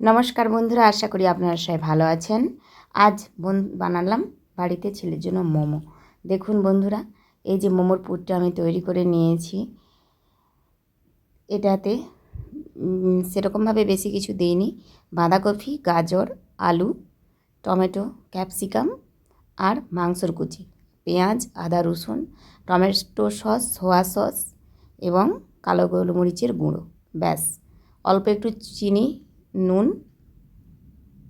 নমস্কার বন্ধুরা, আশা করি আপনারা সবাই ভালো আছেন। আজ বন, বানালাম বাড়িতে ছেলের জন্য মোমো। দেখুন বন্ধুরা, এই যে মোমোর পুরটা আমি তৈরি করে নিয়েছি। এটাতে সেরকমভাবে বেশি কিছু দিইনি। বাঁধাকপি, গাজর, আলু, টমেটো, ক্যাপসিকাম আর মাংসর কুচি, পেঁয়াজ, আদা, রসুন, টমেটো সস, সোয়া সস এবং কালো গোলমরিচের গুঁড়ো, ব্যাস। অল্প একটু চিনি নুন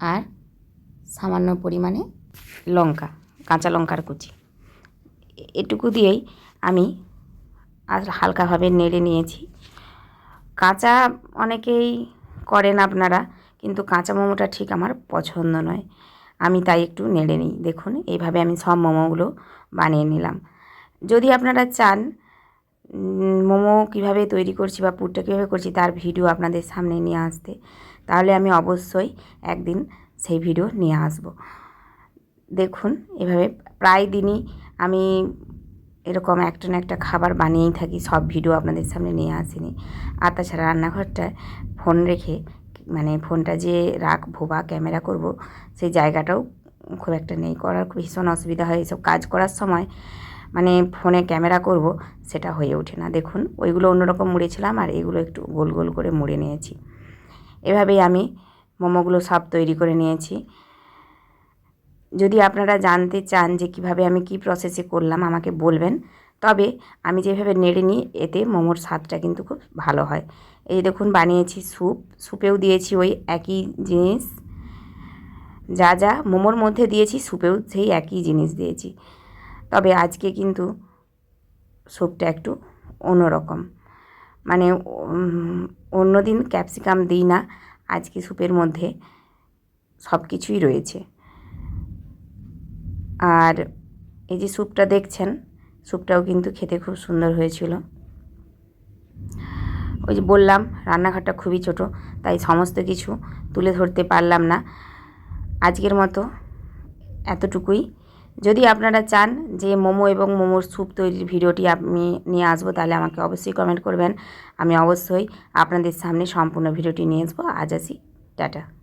আর সামান্য পরিমাণে লঙ্কা, কাঁচা লঙ্কার কুচি। এটুকু দিয়েই আমি আর হালকাভাবে নেড়ে নিয়েছি। কাঁচা অনেকেই করেন আপনারা, কিন্তু কাঁচা মোমোটা ঠিক আমার পছন্দ নয়। আমি তাই একটু নেড়ে নিই। দেখুন, এইভাবে আমি সব মোমোগুলো বানিয়ে নিলাম। যদি আপনারা চান মোমো কীভাবে তৈরি করছি বা পুরটা কীভাবে করছি তার ভিডিও আপনাদের সামনে নিয়ে আসতে। তাহলে আমি অবশ্যই একদিন সেই ভিডিও নিয়ে আসব। দেখুন, এভাবে প্রায় দিনই আমি এরকম একটা না একটা খাবার বানিয়েই থাকি, সব ভিডিও আপনাদের সামনে নিয়ে আসিনি। আর তাছাড়া রান্নাঘরটায় ফোন রেখে মানে ফোনটা যে রাখব বা ক্যামেরা করব, সেই জায়গাটাও খুব একটা নেই। করার ভীষণ অসুবিধা হয়। এইসব কাজ করার সময় মানে ফোনে ক্যামেরা করব, সেটা হয়ে ওঠে না। দেখুন, ওইগুলো অন্যরকম মুড়েছিলাম আর এগুলো একটু গোল গোল করে মুড়ে নিয়েছি। এভাবেই আমি মোমোগুলো সব তৈরি করে নিয়েছি। যদি আপনারা জানতে চান যে কীভাবে আমি কি প্রসেসে করলাম, আমাকে বলবেন। তবে আমি যেভাবে নেড়ে নিই, এতে মোমোর স্বাদটা কিন্তু খুব ভালো হয়। এই দেখুন, বানিয়েছি স্যুপ। স্যুপেও দিয়েছি ওই একই জিনিস। যা যা মোমোর মধ্যে দিয়েছি, স্যুপেও সেই একই জিনিস দিয়েছি। তবে আজকে কিন্তু স্যুপটা একটু অন্যরকম। মানে অন্যদিন ক্যাপসিকাম দিই না, আজকে স্যুপের মধ্যে সব কিছুই রয়েছে। আর এই যে স্যুপটা দেখছেন, স্যুপটাও কিন্তু খেতে খুব সুন্দর হয়েছিল। ওই যে বললাম, রান্নাঘরটা খুবই ছোট, তাই সমস্ত কিছু তুলে ধরতে পারলাম না। আজকের মতো এতটুকুই। যদি আপনারা চান যে মোমো এবং মোমোর স্যুপ তৈরির ভিডিওটি আমি নিয়ে আসব, তাহলে আমাকে অবশ্যই কমেন্ট করবেন। আমি অবশ্যই আপনাদের সামনে সম্পূর্ণ ভিডিওটি নিয়ে আসব। আজ আসি। টাটা।